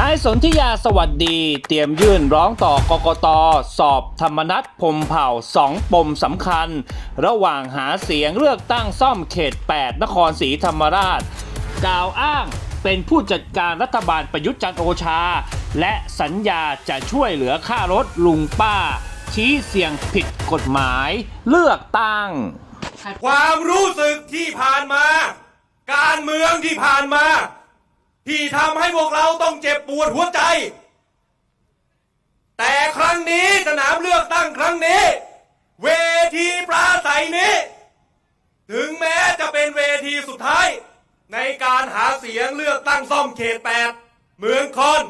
นายสนธิยาสวัสดี เตรียมยื่นร้องต่อกกต สอบธรรมนัฐพมเผ่าสองปมสำคัญ ระหว่างหาเสียงเลือกตั้งซ่อมเขต 8 นครศรีธรรมราช กล่าวอ้างเป็นผู้จัดการรัฐบาลประยุทธ์จันโอชา และสัญญาจะช่วยเหลือค่ารถลุงป้า ชี้เสียงผิดกฎหมายเลือกตั้ง ความรู้สึกที่ผ่านมา การเมืองที่ผ่านมา ที่ทำให้พวกเราต้องเจ็บปวดหัวใจ แต่ครั้งนี้สนามเลือกตั้งครั้งนี้ เวทีปราศัยนี้ ถึงแม้จะเป็นเวทีสุดท้าย ในการหาเสียงเลือกตั้งซ่อมเขตแปดเมืองคอน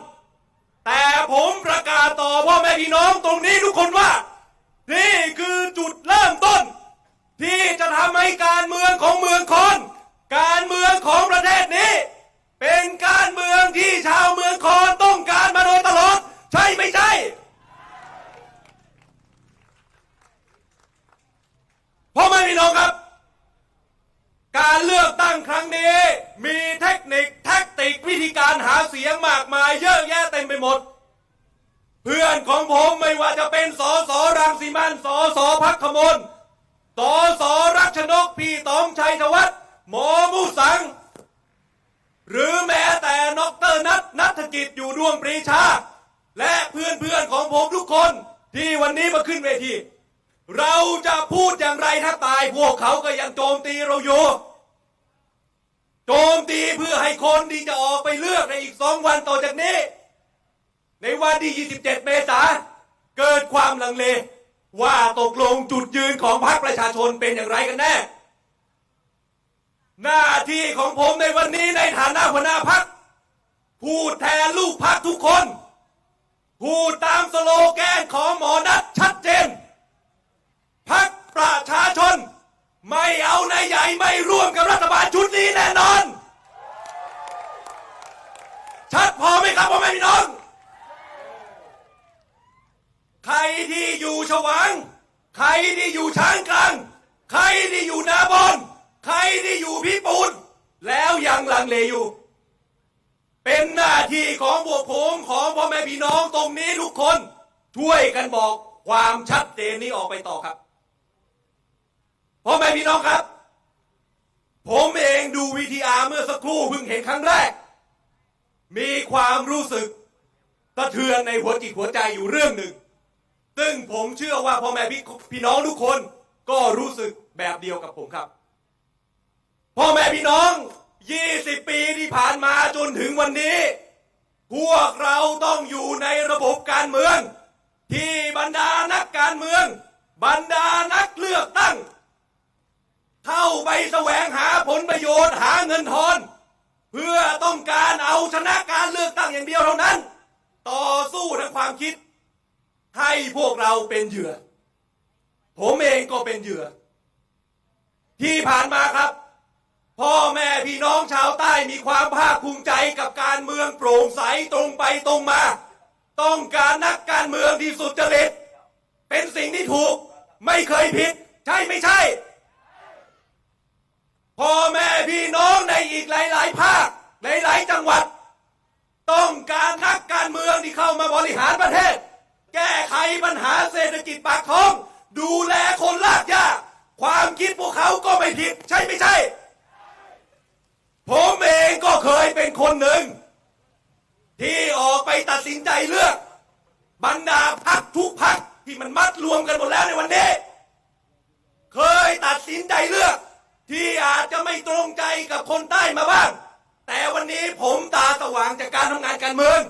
แต่ผมประกาศต่อพ่อแม่พี่น้องตรงนี้ทุกคนว่า นี่คือจุดเริ่มต้น ที่จะทำให้การเมืองของเมืองคอน การเมืองของประเทศนี้ เป็นการเมืองที่ชาวเมืองคอนต้องการมาโดยตลอด ใช่ไม่ใช่ เพ่อแม่พี่น้องครับ การเลือกตั้งครั้งนี้ มีเทคนิคแท็กติกวิธีการหาเสียงมากมายเยอะแยะเต็มไปหมด เพื่อนของผมไม่ว่าจะเป็นสอสอรังสีมันสอสอพักขมลสอสอรักชนกพี่ต๋อมชัยธวัฒน์หมอมุสัง หรือแม้แต่นอกเตอร์นัทนัฐกิจอยู่ดวงปรีชา และเพื่อนเพื่อนๆของผมทุกคนที่วันนี้มาขึ้นเวที เราจะพูดอย่างไรถ้าตายพวกเขาก็ยังโจมตีเราอยู่ โจมตีเพื่อให้คนที่จะออกไปเลือกในอีกสองวันต่อจากนี้ ในวันที่ 27 เมษาเกิดความลังเล ว่าตกลงจุดยืนของพรรคประชาชนเป็นอย่างไรกันแน่ หน้าที่ของผมในวันนี้ในฐานะหัวหน้าพรรคพูดแทนลูกพรรคทุกคนพูดตามสโลแกนของหมอนัทชัดเจนพรรคประชาชน ไม่เอาในใหญ่ไม่ร่วมกับรัฐบาลชุดนี้แน่นอน ชัดพอไหมครับพ่อแม่พี่น้อง ใครที่อยู่ฉวาง ใครที่อยู่ช้างกลาง ใครที่อยู่นาบอน ใครที่อยู่พิปูนแล้วยังลังเลอยู่ เป็นหน้าที่ของพวกผมของพ่อแม่พี่น้องตรงนี้ทุกคน ช่วยกันบอกความชัดเจนนี้ออกไปต่อครับพ่อแม่พี่น้องครับ ผมเองดูวีทีอาร์เมื่อสักครู่เพิ่งเห็นครั้งแรก มีความรู้สึกสะเทือนในหัวจิตหัวใจอยู่เรื่องหนึ่ง ซึ่งผมเชื่อว่าพ่อแม่พี่พี่น้องทุกคนก็รู้สึกแบบเดียวกับผมครับ พ่อแม่พี่น้อง 20 ปีที่ผ่านมาจนถึงวันนี้ พวกเราต้องอยู่ในระบบการเมือง ที่บรรดานักการเมือง บรรดานักเลือกตั้ง เข้าไปแสวงหาผลประโยชน์หาเงินทอน เพื่อต้องการเอาชนะการเลือกตั้งอย่างเดียวเท่านั้น ต่อสู้ทางความคิด ให้พวกเราเป็นเหยื่อ ผมเองก็เป็นเหยื่อ ที่ผ่านมาครับ พ่อแม่พี่น้องชาวใต้มีความภาคภูมิใจกับการเมืองโปร่งใสตรงไปตรงมา ต้องการนักการเมืองที่สุดจริต เป็นสิ่งที่ถูกไม่เคยผิด ใช่ไม่ใช่ พ่อแม่พี่น้องในอีกหลาย ๆ ภาค หลาย ๆ จังหวัด ต้องการนักการเมืองที่เข้ามาบริหารประเทศ แก้ไขปัญหาเศรษฐกิจปากท้อง ดูแลคนลากยากความคิดพวกเขาก็ไม่ผิด ใช่ไม่ใช่ ผมเองก็เคยเป็นคนหนึ่ง ที่ออกไปตัดสินใจเลือก บรรดาพักทุกพักที่มันมัดรวมกันหมดแล้วในวันนี้ เคยตัดสินใจเลือก ที่อาจจะไม่ตรงใจกับคนใต้มาบ้าง แต่วันนี้ผมตาสว่างจากการทำงานการเมือง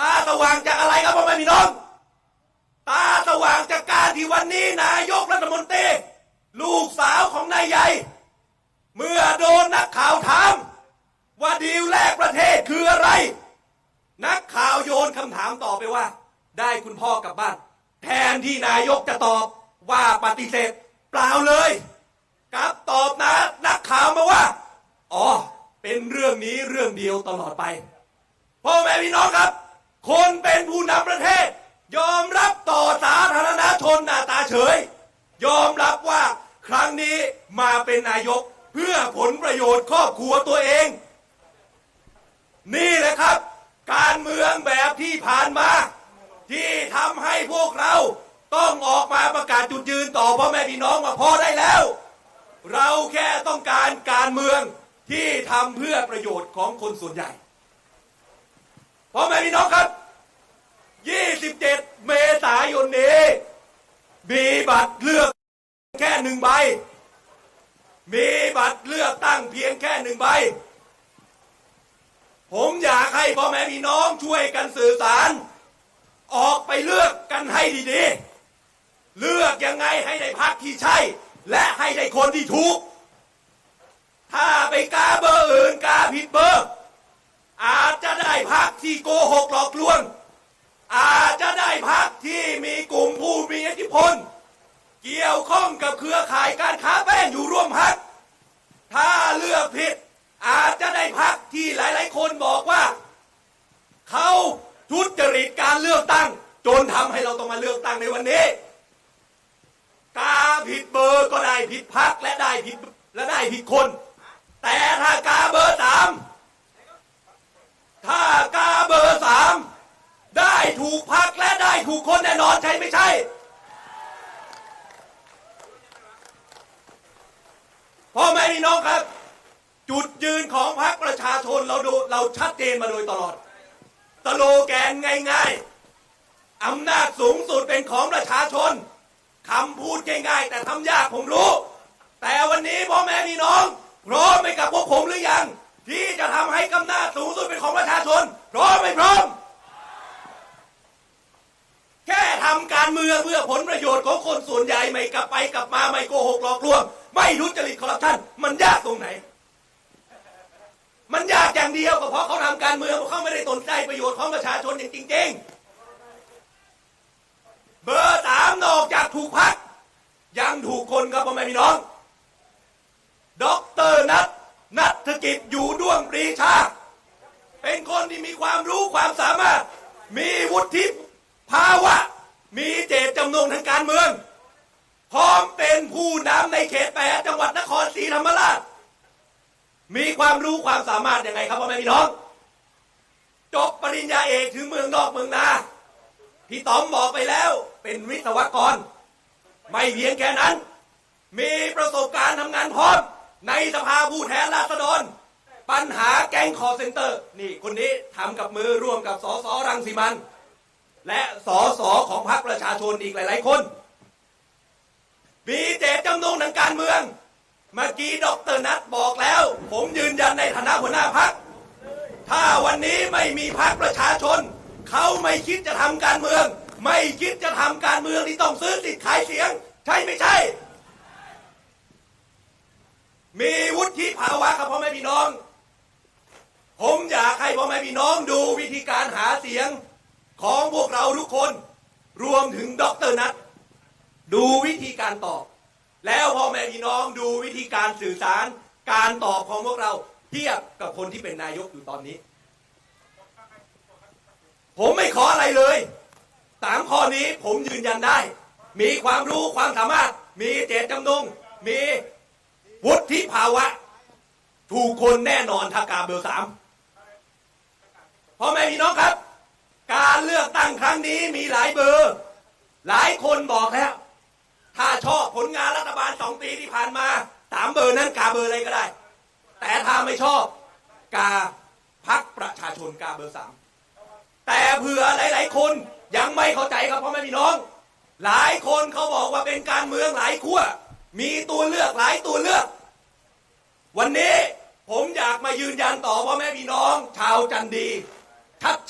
ตาสว่างจากอะไรครับพ่อแม่พี่น้อง ตาสว่างจากการที่วันนี้นายกรัฐมนตรีลูกสาวของนายใหญ่ เมื่อโดนนักข่าวถามว่าดีลแรกประเทศคืออะไร นักข่าวโยนคำถามต่อไปว่า ได้คุณพ่อกลับบ้าน แทนที่นายกจะตอบว่าปฏิเสธ เปล่าเลยกลับตอบนะนักข่าวมาว่า อ๋อ เป็นเรื่องนี้เรื่องเดียวตลอดไปพ่อแม่พี่น้องครับ คนเป็นผู้นำประเทศ ยอมรับต่อสาธารณชนหน้าตาเฉย ยอมรับว่าครั้งนี้มาเป็นนายก เพื่อผลประโยชน์ครอบครัวตัวเอง นี่แหละครับ การเมืองแบบที่ผ่านมา ที่ทำให้พวกเราต้องออกมาประกาศจุดยืนต่อพ่อแม่พี่น้องว่าพอได้แล้ว เราแค่ต้องการการเมืองที่ทำเพื่อประโยชน์ของคนส่วนใหญ่พ่อแม่พี่น้องครับ 27 เมษายนนี้มีบัตรเลือกแค่หนึ่งใบ มีบัตรเลือกตั้งเพียงแค่หนึ่งใบ ผมอยากให้พ่อแม่พี่น้องช่วยกันสื่อสาร ออกไปเลือกกันให้ดีๆ เลือกยังไงให้ได้พักที่ใช่ และให้ได้คนที่ถูก ถ้าไปกาเบอร์อื่นกาผิดเบอร์ อาจจะได้พักที่โกหกหลอกลวง อาจจะได้พักที่มีกลุ่มผู้มีอิทธิพล เกี่ยวข้องกับเครือข่ายการค้าแป้งอยู่ร่วมพัก ถ้าเลือกผิดอาจจะได้พักที่หลาย ๆ คนบอกว่า เขาทุจริตการเลือกตั้ง จนทำให้เราต้องมาเลือกตั้งในวันนี้กาผิดเบอร์ก็ได้ผิดพักและได้ผิดและได้ผิดคน แต่ถ้ากาเบอร์สามถ้ากาเบอร์สามได้ถูกพักและได้ถูกคนแน่นอนใช่ไม่ใช่ พ่อแม่พี่น้องครับ จุดยืนของพรรคประชาชนเราดูเราชัดเจนมาโดยตลอดสโลแกนง่ายๆอำนาจสูงสุดเป็นของประชาชนคำพูดง่ายๆแต่ทำยากผมรู้ แต่วันนี้พ่อแม่พี่น้องพร้อมไหมกับพวกผมหรือยัง ที่จะทำให้อำนาจสูงสุดเป็นของประชาชนพร้อมไหมพร้อมแค่ทำการเมืองเพื่อผลประโยชน์ของคนส่วนใหญ่ไม่กลับไปกลับมาไม่โกหกหลอกลวง ไม่ทุจริตคอร์รัปชันมันยากตรงไหน มันยากอย่างเดียวก็เพราะเขาทำการเมืองเขาไม่ได้สนใจประโยชน์ของประชาชนอย่างจริง ๆ เบอร์สามนอกจากถูกพัก ยังถูกคนครับพ่อแม่พี่น้องด็อกเตอร์นัทนัฐกิจอยู่ด้วงปรีชา เป็นคนที่มีความรู้ความสามารถ มีวุฒิภาวะ มีเจตจำนงทางการเมือง พร้อมเป็นผู้นำในเขตแปดจังหวัดนครศรีธรรมราช มีความรู้ความสามารถยังไงครับพ่อแม่พี่น้องจบปริญญาเอกถึงเมืองนอกเมืองนาพี่ต๋อมบอกไปแล้วเป็นวิศวกร ไม่เพียงแค่นั้น มีประสบการณ์ทำงานพร้อม ในสภาผู้แทนราษฎร ปัญหาแก๊งคอเซ็นเตอร์ นี่คนนี้ทำกับมือร่วมกับสสรังสีมัน และสสของพรรคประชาชนอีกหลาย ๆ คน มีเจตจำนงทางการเมือง เมื่อกี้ดรนัทบอกแล้ว ผมยืนยันในฐานะหัวหน้าพรรคถ้าวันนี้ไม่มีพรรคประชาชน เขาไม่คิดจะทำการเมือง ไม่คิดจะทำการเมืองที่ต้องซื้อสิทธิ์ขายเสียง ใช่ไม่ใช่ มีวุฒิภาวะครับพ่อแม่พี่น้อง ผมอยากให้พ่อแม่พี่น้องดูวิธีการหาเสียงของพวกเราทุกคน รวมถึงดรนัท ดูวิธีการตอบ แล้วพ่อแม่พี่น้องดูวิธีการสื่อสาร การตอบของพวกเราเทียบกับคนที่เป็นนายกอยู่ตอนนี้ ผมไม่ขออะไรเลยสามข้อนี้ผมยืนยันได้ มีความรู้ความสามารถ มีเจตจำนง มีวุฒิภาวะ ถูกคนแน่นอนถ้ากาเบอร์สามพ่อแม่พี่น้องครับ การเลือกตั้งครั้งนี้มีหลายเบอร์ หลายคนบอกแล้ว ชอบผลงานรัฐบาลสองปีที่ผ่านมาสามเบอร์นั้นกาเบอร์อะไรก็ได้ แต่ถ้าไม่ชอบกาพักประชาชนกาเบอร์สามแต่เผื่อหลาย ๆ คนยังไม่เข้าใจครับพ่อแม่พี่น้อง หลายคนเขาบอกว่าเป็นการเมืองหลายขั้วมีตัวเลือกหลายตัวเลือก วันนี้ผมอยากมายืนยันต่อพ่อแม่พี่น้อง ชาวจันดี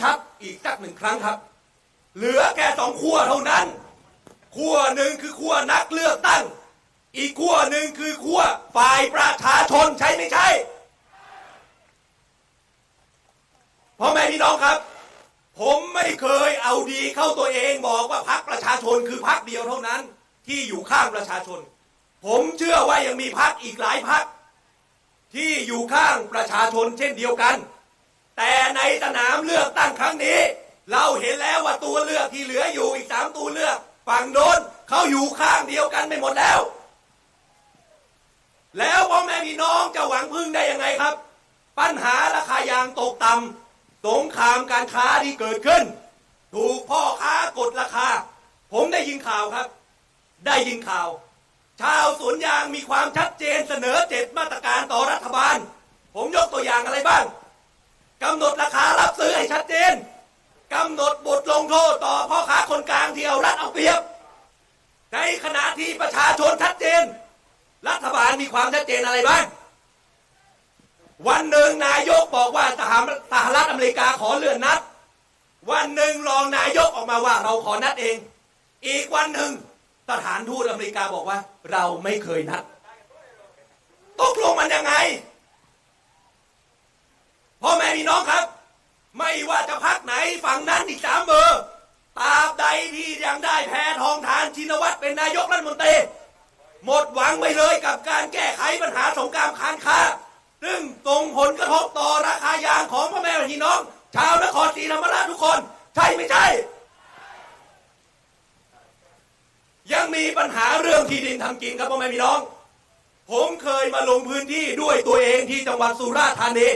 ชัดๆอีกสักหนึ่งครั้งครับ เหลือแค่สองขั้วเท่านั้น ขั้วหนึ่งคือขั้วนักเลือกตั้ง อีกขั้วหนึ่งคือขั้วฝ่ายประชาชนใช่ไม่ใช่พ่อแม่พี่น้องครับ ผมไม่เคยเอาดีเข้าตัวเองบอกว่าพักประชาชนคือพักเดียวเท่านั้น ที่อยู่ข้างประชาชน ผมเชื่อว่ายังมีพักอีกหลายพักที่อยู่ข้างประชาชนเช่นเดียวกัน แต่ในสนามเลือกตั้งครั้งนี้ เราเห็นแล้วว่าตัวเลือกที่เหลืออยู่อีกสามตัวเลือก ฝั่งโน้นเขาอยู่ข้างเดียวกันไม่หมดแล้ว แล้วพ่อแม่พี่น้องจะหวังพึ่งได้ยังไงครับ ปัญหาราคายางตกต่ำสงครามการค้าที่เกิดขึ้น ถูกพ่อค้ากดราคา ผมได้ยินข่าวครับ ได้ยินข่าว ชาวสวนยางมีความชัดเจนเสนอเจ็ดมาตรการต่อรัฐบาล ผมยกตัวอย่างอะไรบ้างกำหนดราคารับซื้อให้ชัดเจน กำหนดบทลงโทษต่อพ่อค้าคนกลางที่เอารัดเอาเปรียบ ในขณะที่ประชาชนชัดเจน รัฐบาลมีความชัดเจนอะไรบ้าง วันหนึ่งนายกบอกว่าสหรัฐสหรัฐอเมริกาขอเลื่อนนัด วันหนึ่งรองนายกออกมาว่าเราขอนัดเอง อีกวันหนึ่งสถานทูตอเมริกาบอกว่า เราไม่เคยนัดตกลงมันยังไงพ่อแม่พี่น้องครับ ไม่ว่าจะพักไหนฝั่งนั้นอีกสามเบอร์ตราบใดที่ยังได้แพทองทานชินวัตรเป็นนายกรัฐมนตรีหมดหวังไปเลยกับการแก้ไขปัญหาสงครามค้างค้า ซึ่งส่งผลกระทบต่อราคายางของพ่อแม่พี่น้อง ชาวนครศรีธรรมราชทุกคน ใช่ไม่ใช่ ยังมีปัญหาเรื่องที่ดินทำกินครับพ่อแม่พี่น้อง ผมเคยมาลงพื้นที่ด้วยตัวเองที่จังหวัดสุราษฎร์ธานี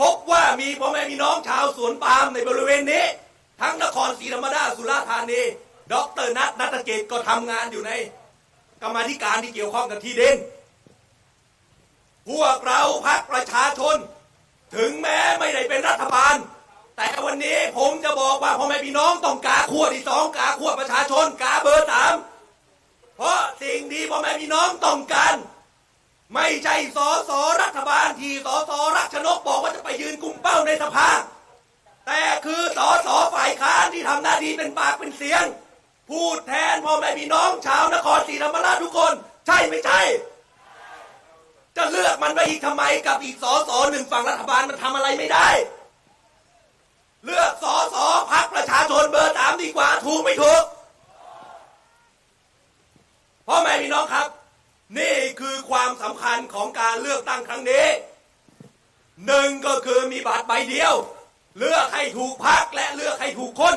พบว่ามีพ่อแม่พี่น้องชาวสวนปาล์มในบริเวณนี้ ทั้งนครศรีธรรมราชสุราษฎร์ธานีดอกเตอรนัทนัตเกตก็ทำงานอยู่ใน กรรมธิการที่เกี่ยวข้องกับที่ดินพวกเราพักประชาชน ถึงแม้ไม่ได้เป็นรัฐบาล แต่วันนี้ผมจะบอกว่าพ่อแม่พี่น้องต้องกาขั้วที่สองกาขั้วประชาชนกาเบอร์สามเพราะสิ่งที่พ่อแม่พี่น้องต้องการ ไม่ใช่สอสอ ที่สอสอรักชนกบอกว่าจะไปยืนกลุ่มเป้าในสภา แต่คือสอสอฝ่ายค้านที่ทำหน้าที่เป็นปากเป็นเสียง พูดแทนพ่อแม่พี่น้องชาวนครศรีธรรมราชทุกคน ใช่ไม่ใช่ จะเลือกมันไปอีกทำไมกับอีกสอสอหนึ่งฝั่งรัฐบาลมันทำอะไรไม่ได้ เลือกสอสอพักประชาชนเบอร์สามดีกว่าถูกไม่ถูกพ่อแม่พี่น้องครับ นี่คือความสำคัญของการเลือกตั้งครั้งนี้หนึ่งก็คือมีบัตรใบเดียว เลือกให้ถูกพักและเลือกให้ถูกคน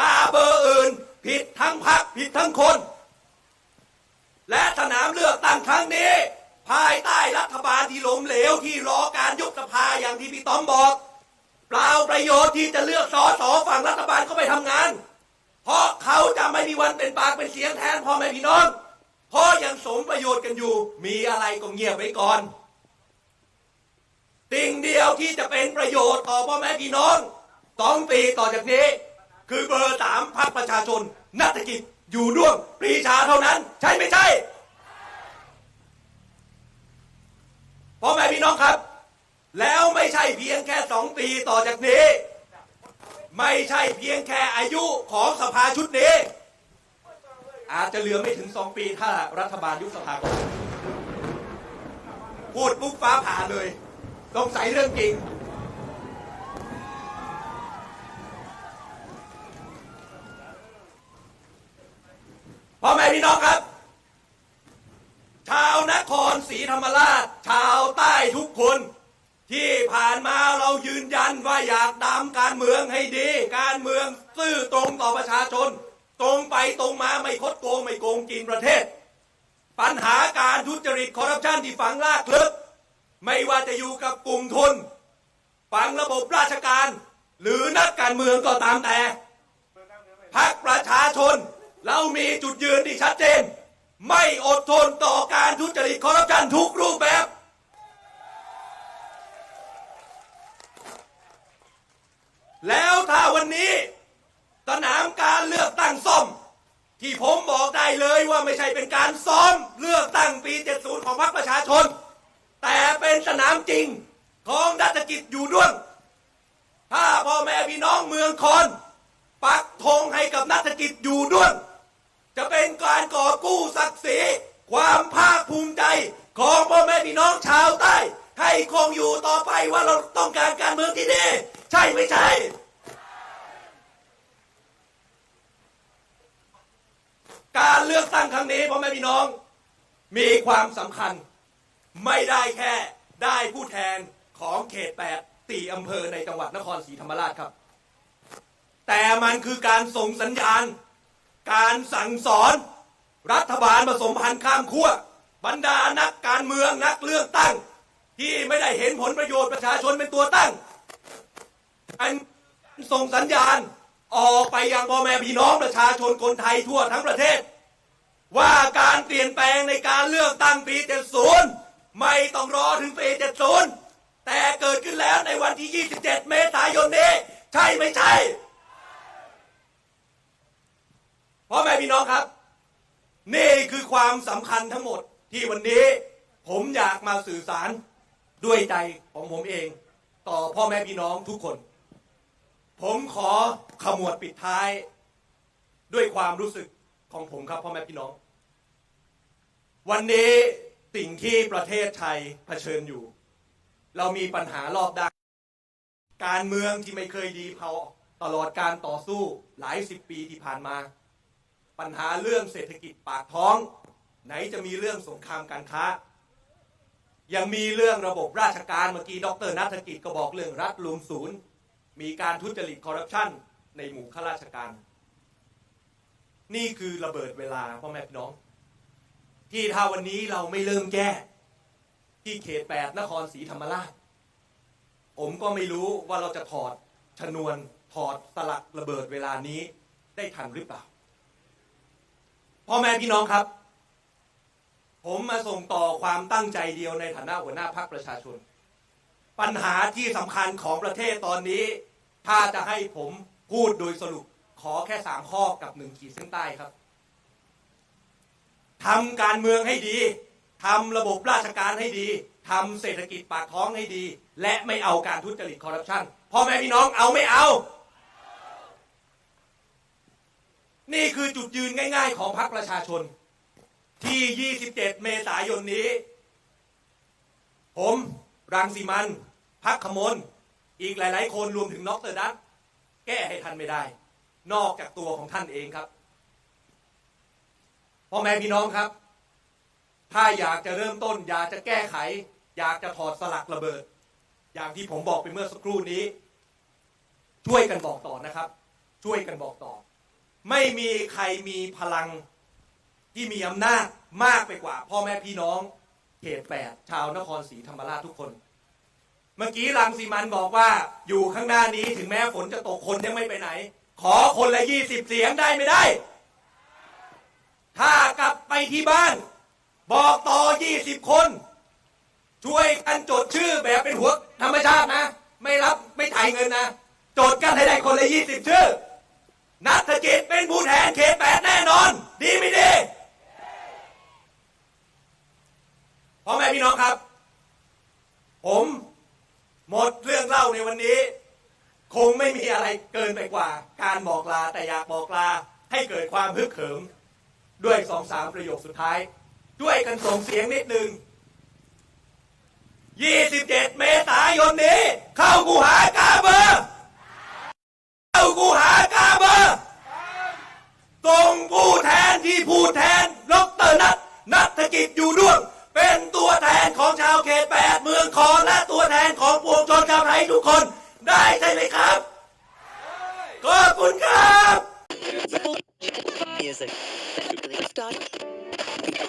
กาเบอร์อื่น ผิดทั้งพักผิดทั้งคน และสนามเลือกตั้งครั้งนี้ ภายใต้รัฐบาลที่ล้มเหลวที่รอการยุบสภาอย่างที่พี่ต้อมบอก เปล่าประโยชน์ที่จะเลือกสอสอฝั่งรัฐบาลเข้าไปทำงาน เพราะเขาจะไม่มีวันเป็นปากเป็นเสียงแทนพ่อแม่พี่น้อง เพราะยังสมประโยชน์กันอยู่ มีอะไรก็เงียบไว้ก่อนสิ่งเดียวที่จะเป็นประโยชน์ต่อพ่อแม่พี่น้องสองปีต่อจากนี้ คือเบอร์สามพรรคประชาชน นักกิจอยู่ร่วมปรีชาเท่านั้น ใช่ไม่ใช่พ่อแม่พี่น้องครับ แล้วไม่ใช่เพียงแค่สองปีต่อจากนี้ ไม่ใช่เพียงแค่อายุของสภาชุดนี้ อาจจะเหลือไม่ถึงสองปีถ้ารัฐบาลยุบสภาก่อนพูดปุ๊บฟ้าผ่าเลยสงสัยเรื่องจริง พ่อแม่พี่น้องครับ ชาวนครศรีธรรมราช ชาวใต้ทุกคน ที่ผ่านมาเรายืนยันว่าอยากดำการเมืองให้ดี การเมืองซื่อตรงต่อประชาชน ตรงไปตรงมาไม่คดโกงไม่โกงกินประเทศ ปัญหาการทุจริตคอร์รัปชันที่ฝังลากลึก ไม่ว่าจะอยู่กับกลุ่มทุนฝังระบบราชการ หรือนักการเมืองก็ตามแต่พักประชาชน เรามีจุดยืนที่ชัดเจน ไม่อดทนต่อการทุจริตคอร์รัปชันทุกรูปแบบ แล้วถ้าวันนี้ การเลือกตั้งซ่อม ที่ผมบอกได้เลยว่าไม่ใช่เป็นการซ้อมเลือกตั้งปี 70 ของพรรคประชาชน แต่เป็นสนามจริงของดัชกิจอยู่ด้วยถ้าพ่อแม่พี่น้องเมืองคอนปักธงให้กับนักกิจอยู่ด้วยจะเป็นการก่อกู้ศักดิ์ศรีความภาคภูมิใจของพ่อแม่พี่น้องชาวใต้ ให้คงอยู่ต่อไปว่าเราต้องการการเมืองที่ดีใช่ไม่ใช่ การเลื อกตั้งครั้งนี้พ่อแม่พี่น้อง มีความสำคัญ ไม่ได้แค่ได้ผู้แทนของเขตแปดตีอำเภอในจังหวัดนครศรีธรรมราชครับ แต่มันคือการส่งสัญญาณ การสั่งสอน รัฐบาลผสมพันธ์ข้ามขั้วบรรดานักการเมืองนักเลือกตั้ง ที่ไม่ได้เห็นผลประโยชน์ประชาชนเป็นตัวตั้ง อันส่งสัญญาณออกไปยังพ่อแม่พี่น้องประชาชนคนไทยทั่วทั้งประเทศ ว่าการเปลี่ยนแปลงในการเลือกตั้งปี 70 ไม่ต้องรอถึงปี 70 แต่เกิดขึ้นแล้วในวันที่ 27 เมษายนนี้ ใช่ไม่ใช่พ่อแม่พี่น้องครับ นี่คือความสำคัญทั้งหมดที่วันนี้ผมอยากมาสื่อสารด้วยใจของผมเอง ต่อพ่อแม่พี่น้องทุกคน ผมขอขมวดปิดท้าย ด้วยความรู้สึก ของผมครับพ่อแม่พี่น้อง วันนี้สิ่งที่ประเทศไทยเผชิญอยู่ เรามีปัญหารอบด้านการเมืองที่ไม่เคยดีพอตลอดการต่อสู้หลายสิบปีที่ผ่านมา ปัญหาเรื่องเศรษฐกิจปากท้อง ไหนจะมีเรื่องสงครามการค้า ยังมีเรื่องระบบราชการเมื่อกี้ดรนัฐกิจก็บอกเรื่องรัฐรวมศูนย์ มีการทุจริตคอร์รัปชันในหมู่ข้าราชการ นี่คือระเบิดเวลาพ่อแม่พี่น้อง ที่ถ้าวันนี้เราไม่เริ่มแก้ ที่เขตแปดนครศรีธรรมราช ผมก็ไม่รู้ว่าเราจะถอดชนวนถอดสลักระเบิดเวลานี้ได้ทันหรือเปล่าพ่อแม่พี่น้องครับ ผมมาส่งต่อความตั้งใจเดียวในฐานะหัวหน้าพรรคประชาชน ปัญหาที่สำคัญของประเทศตอนนี้ ถ้าจะให้ผมพูดโดยสรุป ขอแค่สามข้อกับหนึ่งขีดเส้นใต้ครับทำการเมืองให้ดีทำระบบราชการให้ดีทำเศรษฐกิจปากท้องให้ดี และไม่เอาการทุจริตคอร์รัปชันพ่อแม่พี่น้องเอาไม่เอา นี่คือจุดยืนง่ายๆของพรรคประชาชน ที่ 27 เมษายนนี้ ผมรังสีมัน พักขมล อีกหลายๆ คนรวมถึงน็อกเตอร์ดัตแก้ให้ท่านไม่ได้ นอกจากตัวของท่านเองครับพ่อแม่พี่น้องครับ ถ้าอยากจะเริ่มต้น อยากจะแก้ไข อยากจะถอดสลักระเบิด อย่างที่ผมบอกไปเมื่อสักครู่นี้ ช่วยกันบอกต่อนะครับ ช่วยกันบอกต่อ ไม่มีใครมีพลังที่มีอำนาจมากไปกว่า พ่อแม่พี่น้องเขตแปดชาวนครศรีธรรมราชทุกคน เมื่อกี้รังสีมันบอกว่าอยู่ข้างหน้านี้ถึงแม้ฝนจะตกคนยังไม่ไปไหน ขอคนละยี่สิบเสียงได้ไม่ได้ ถ้ากลับไปที่บ้าน บอกต่อยี่สิบคน ช่วยกันจดชื่อแบบเป็นหัวธรรมชาตินะ ไม่รับไม่ถ่ายเงินนะ จดกันให้ได้คนละยี่สิบชื่อ นัทกิจเป็นผู้แทนเขตแปดแน่นอน ดีไม่ดีพ่อแม่พี่น้องครับ ผมหมดเรื่องเล่าในวันนี้ คงไม่มีอะไรเกินไปกว่า การบอกลาแต่อยากบอกลาให้เกิดความฮึกเหิม ด้วยสองสามประโยคสุดท้าย ด้วยกันส่งเสียงนิดนึง 27 เมษายนนี้ เข้ากูหากาเบอร์ เข้ากูหากาเบอร์ส่งผู้แทนที่ผู้แทนดรนัทนัฐกิจอยู่ด้วงเป็นตัวแทนของชาวเขตแปดเมืองคอนและตัวแทนของปวงชนชาวไทยทุกคน ได้ใช่ไหมครับขอบคุณครับ Music. Start.